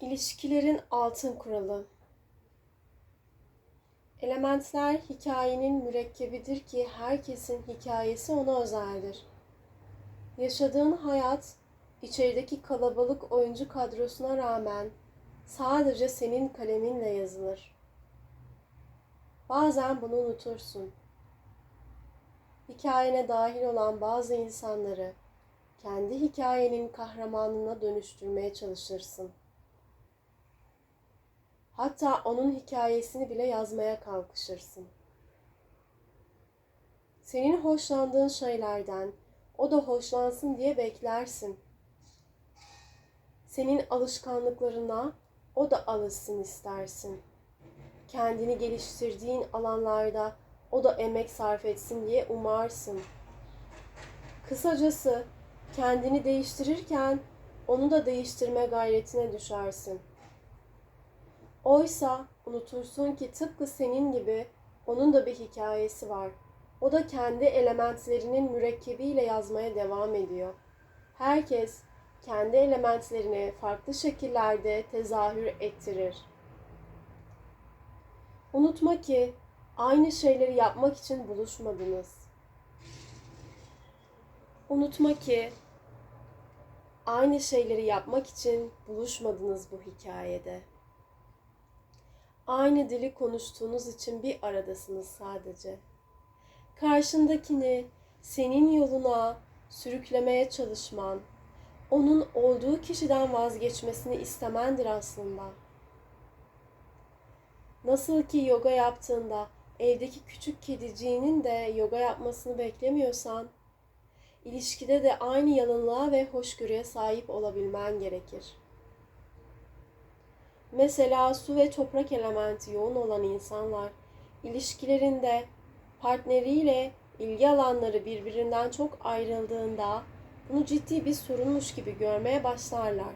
İlişkilerin altın kuralı. Elementler hikayenin mürekkebidir ki herkesin hikayesi ona özeldir. Yaşadığın hayat içerideki kalabalık oyuncu kadrosuna rağmen sadece senin kaleminle yazılır. Bazen bunu unutursun. Hikayene dahil olan bazı insanları kendi hikayenin kahramanına dönüştürmeye çalışırsın. Hatta onun hikayesini bile yazmaya kalkışırsın. Senin hoşlandığın şeylerden o da hoşlansın diye beklersin. Senin alışkanlıklarına o da alışsın istersin. Kendini geliştirdiğin alanlarda o da emek sarf etsin diye umarsın. Kısacası kendini değiştirirken onu da değiştirme gayretine düşersin. Oysa unutursun ki tıpkı senin gibi onun da bir hikayesi var. O da kendi elementlerinin mürekkebiyle yazmaya devam ediyor. Herkes kendi elementlerini farklı şekillerde tezahür ettirir. Unutma ki aynı şeyleri yapmak için buluşmadınız. Unutma ki aynı şeyleri yapmak için buluşmadınız bu hikayede. Aynı dili konuştuğunuz için bir aradasınız sadece. Karşındakini senin yoluna sürüklemeye çalışman, onun olduğu kişiden vazgeçmesini istemendir aslında. Nasıl ki yoga yaptığında evdeki küçük kediciğinin de yoga yapmasını beklemiyorsan, ilişkide de aynı yalınlığa ve hoşgörüye sahip olabilmen gerekir. Mesela su ve toprak elementi yoğun olan insanlar ilişkilerinde partneriyle ilgi alanları birbirinden çok ayrıldığında bunu ciddi bir sorunmuş gibi görmeye başlarlar.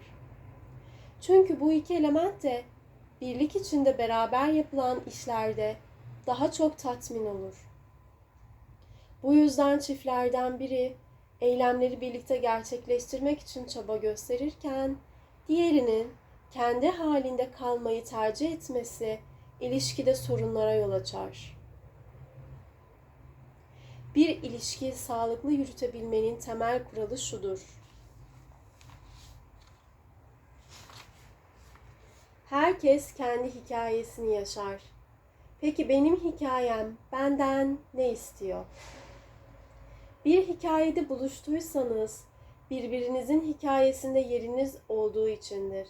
Çünkü bu iki element de birlik içinde beraber yapılan işlerde daha çok tatmin olur. Bu yüzden çiftlerden biri eylemleri birlikte gerçekleştirmek için çaba gösterirken diğerinin kendi halinde kalmayı tercih etmesi ilişkide sorunlara yol açar. Bir ilişkiyi sağlıklı yürütebilmenin temel kuralı şudur. Herkes kendi hikayesini yaşar. Peki benim hikayem benden ne istiyor? Bir hikayede buluştuysanız birbirinizin hikayesinde yeriniz olduğu içindir.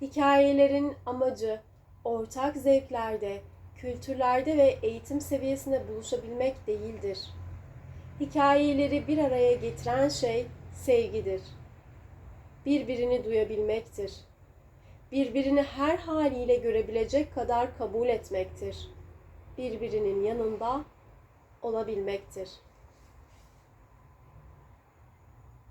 Hikayelerin amacı ortak zevklerde, kültürlerde ve eğitim seviyesinde buluşabilmek değildir. Hikayeleri bir araya getiren şey sevgidir. Birbirini duyabilmektir. Birbirini her haliyle görebilecek kadar kabul etmektir. Birbirinin yanında olabilmektir.